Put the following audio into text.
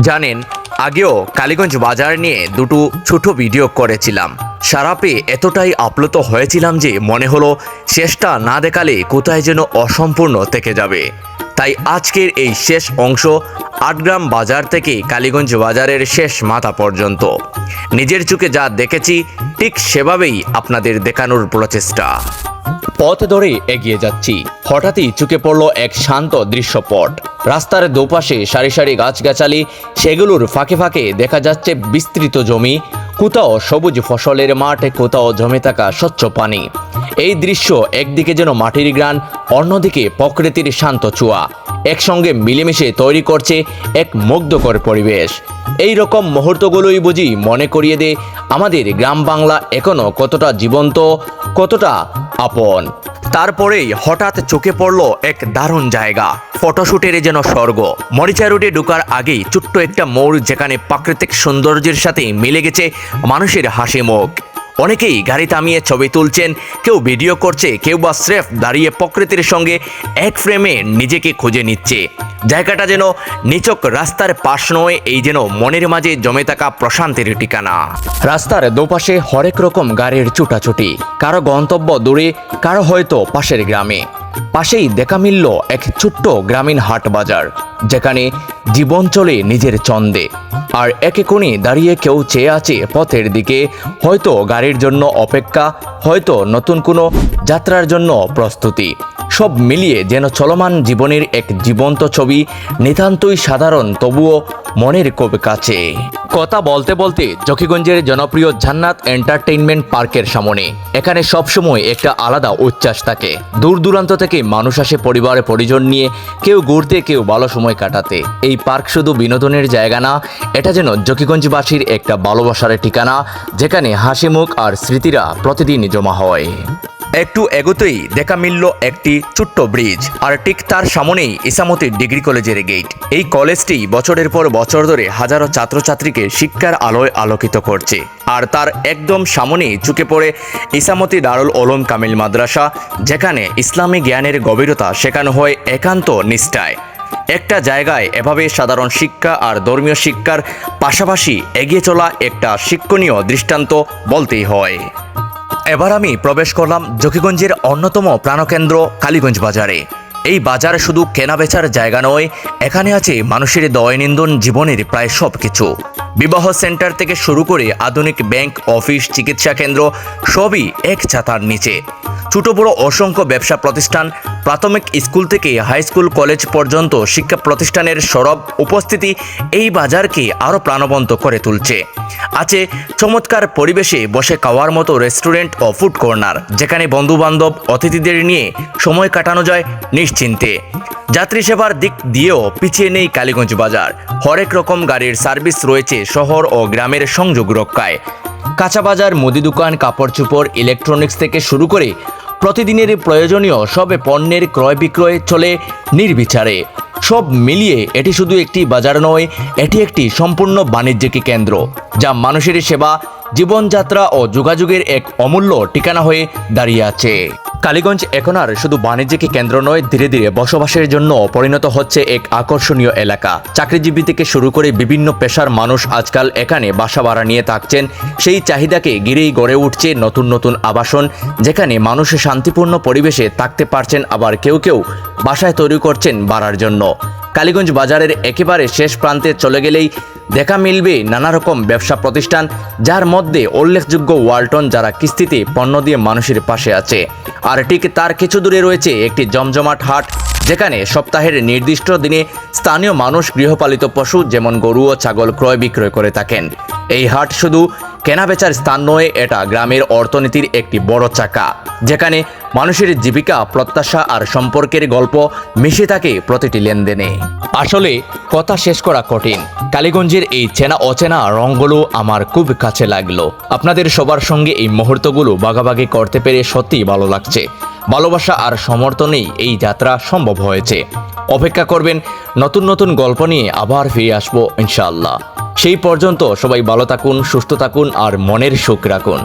জানেন, আগেও কালীগঞ্জ বাজার নিয়ে দুটো ছোট ভিডিও করেছিলাম। সারা পেয়ে এতটাই আপ্লুত হয়েছিলাম যে মনে হলো শেষটা না দেখালে কোথায় যেন অসম্পূর্ণ থেকে যাবে। তাই আজকের এই শেষ অংশ আটগ্রাম বাজার থেকে কালীগঞ্জ বাজারের শেষ মাথা পর্যন্ত। নিজের চোখে যা দেখেছি, ঠিক সেভাবেই আপনাদের দেখানোর প্রচেষ্টা। পথ ধরে এগিয়ে যাচ্ছি। হঠাৎই চুকে পড়ল এক শান্ত দৃশ্যপট। রাস্তার দুপাশে সারি সারি গাছগাছালি, সেগুলোর ফাঁকে ফাঁকে দেখা যাচ্ছে বিস্তৃত জমি। কোথাও সবুজ ফসলের মাঠ, কোথাও জমে থাকা স্বচ্ছ পানি। এই দৃশ্য একদিকে যেন মাটির গ্রান অন্যদিকে প্রকৃতির শান্ত চুয়া একসঙ্গে মিলেমিশে তৈরি করছে এক মুগ্ধকর পরিবেশ। এই রকম মুহূর্তগুলোই বুঝি মনে করিয়ে দে আমাদের গ্রাম বাংলা এখনও কতটা জীবন্ত, কতটা আপন। তারপরেই হঠাৎ চোখে পড়ল এক দারুণ জায়গা। ফটোশুটের যেন স্বর্গ। মরিচা রোডে ঢোকার আগেই ছোট্ট একটা মোড় যেখানে প্রাকৃতিক সৌন্দর্যের সাথে মিলে গেছে মানুষের হাসি মুখ অনেকেই গাড়ি থামিয়ে ছবি তুলছেন, কেউ ভিডিও করছে, কেউ বা স্রেফ দাঁড়িয়ে প্রকৃতির সঙ্গে এক ফ্রেমে নিজেকে খুঁজে নিচ্ছে। জায়গাটা যেন নিচক রাস্তার পাশ নয়, এই যেন মনের মাঝে জমে থাকা প্রশান্তির ঠিকানা। রাস্তার দুপাশে হরেক রকম গাড়ির ছুটাছুটি, কারও গন্তব্য দূরে, কারও হয়তো পাশের গ্রামে। পাশেই দেখা মিলল এক ছোট্ট গ্রামীণ হাট বাজার, যেখানে জীবন চলে নিজের চন্দে আর একে কোণে দাঁড়িয়ে কেউ চেয়ে আছে পথের দিকে। হয়তো গাড়ির জন্য অপেক্ষা, হয়তো নতুন কোনো যাত্রার জন্য প্রস্তুতি। সব মিলিয়ে যেন চলমান জীবনের এক জীবন্ত ছবি নিতান্তই সাধারণ, তবুও মনের খুব কাছে। কথা বলতে বলতে জকিগঞ্জের জনপ্রিয় জান্নাত এন্টারটেইনমেন্ট পার্কের সামনে, এখানে সবসময় একটা আলাদা উচ্ছ্বাস থাকে। দূর দূরান্ত থেকে মানুষ আসে পরিবারে, পরিজন নিয়ে, কেউ ঘুরতে, কেউ ভালো সময় কাটাতে। এই পার্ক শুধু বিনোদনের জায়গা না, এটা যেন জকিগঞ্জবাসীর একটা ভালোবাসার ঠিকানা, যেখানে হাসি মুখ আর স্মৃতিরা প্রতিদিন জমা হয়। একটু এগোতেই দেখা মিলল একটি ছোট্ট ব্রিজ, আর ঠিক তার সামনেই ইসামতি ডিগ্রি কলেজের গেট এই কলেজটি বছরের পর বছর ধরে হাজারো ছাত্রছাত্রীকে শিক্ষার আলোয় আলোকিত করছে, আর তার একদম সামনেই চুকে পড়ে ইসামতি দারুল ওলম কামিল মাদ্রাসা, যেখানে ইসলামী জ্ঞানের গভীরতা শেখানো হয় একান্ত নিষ্ঠায়। একটা জায়গায় এভাবে সাধারণ শিক্ষা আর ধর্মীয় শিক্ষার পাশাপাশি এগিয়ে চলা একটা শিক্ষণীয় দৃষ্টান্ত বলতেই হয়। এবার আমি প্রবেশ করলাম জকিগঞ্জের অন্যতম প্রাণকেন্দ্র কালীগঞ্জ বাজারে। এই বাজার শুধু কেনাবেচার জায়গা নয়, এখানে আছে মানুষের দৈনন্দিন জীবনের প্রায় সব কিছু বিবাহ সেন্টার থেকে শুরু করে আধুনিক ব্যাংক, অফিস, চিকিৎসা কেন্দ্র, সবই এক ছাতার নিচে। ছোট বড় অসংখ্য ব্যবসা প্রতিষ্ঠান, প্রাথমিক স্কুল থেকে হাই স্কুল, কলেজ পর্যন্ত শিক্ষা প্রতিষ্ঠানের সরব উপস্থিতি এই বাজারকে আরও প্রাণবন্ত করে তুলছে। আছে চমৎকার পরিবেশে বসে খাওয়ার মতো রেস্টুরেন্ট ও ফুড কর্নার, যেখানে বন্ধুবান্ধব অতিথিদের নিয়ে সময় কাটানো যায় নিশ্চিন্তে। যাত্রী সেবার দিক দিয়েও পিছিয়ে নেই কালীগঞ্জ বাজার। হরেক রকম গাড়ির সার্ভিস রয়েছে শহর ও গ্রামের সংযোগ রক্ষায়। কাঁচা বাজার মুদি দোকান কাপড় চোপড় ইলেকট্রনিক্স থেকে শুরু করে প্রতিদিনের প্রয়োজনীয় সব পণ্যের ক্রয় বিক্রয় চলে নির্বিচারে। সব মিলিয়ে এটি শুধু একটি বাজার নয়, এটি একটি সম্পূর্ণ বাণিজ্যিক কেন্দ্র, যা মানুষের সেবা, জীবনযাত্রা ও যোগাযোগের এক অমূল্য ঠিকানা হয়ে দাঁড়িয়ে আছে। কালীগঞ্জ এখন আর শুধু বাণিজ্যিক কেন্দ্র নয়, ধীরে ধীরে বসবাসের জন্য পরিণত হচ্ছে এক আকর্ষণীয় এলাকা। চাকরিজীবী থেকে শুরু করে বিভিন্ন পেশার মানুষ আজকাল এখানে বাসা ভাড়া নিয়ে থাকছেন। সেই চাহিদাকে ঘিরেই গড়ে উঠছে নতুন নতুন আবাসন, যেখানে মানুষ শান্তিপূর্ণ পরিবেশে থাকতে পারছেন, আবার কেউ কেউ বাসায় তৈরি করছেন বাড়ার জন্য। কালীগঞ্জ বাজারের একেবারে শেষ প্রান্তে চলে গেলেই দেখা মিলবে নানা রকম ব্যবসা প্রতিষ্ঠান, যার মধ্যে উল্লেখযোগ্য ওয়ালটন যারা কিস্তিতে পণ্য দিয়ে মানুষের পাশে আছে। আর ঠিক তার কিছু দূরে রয়েছে একটি জমজমাট হাট যেখানে সপ্তাহের নির্দিষ্ট দিনে স্থানীয় মানুষ গৃহপালিত পশু, যেমন গরু ও ছাগল ক্রয় বিক্রয় করে থাকেন। এই হাট শুধু কেনাবেচার স্থান নয়, এটা গ্রামের অর্থনীতির একটি বড় চাকা, যেখানে মানুষের জীবিকা, প্রত্যাশা আর সম্পর্কের গল্প মিশে থাকে প্রতিটি লেনদেনে। আসলে কথা শেষ করা কঠিন। কালীগঞ্জের এই চেনা অচেনা রঙগুলো আমার খুব কাছে লাগল। আপনাদের সবার সঙ্গে এই মুহূর্তগুলো বাগাবাগি করতে পেরে সত্যিই ভালো লাগছে। ভালোবাসা আর সমর্থনেই এই যাত্রা সম্ভব হয়েছে। অপেক্ষা করবেন নতুন নতুন গল্প নিয়ে আবার ফিরে আসব ইনশাআল্লাহ। সেই পর্যন্ত সবাই ভালো থাকুন, সুস্থ থাকুন আর মনের সুখ রাখুন।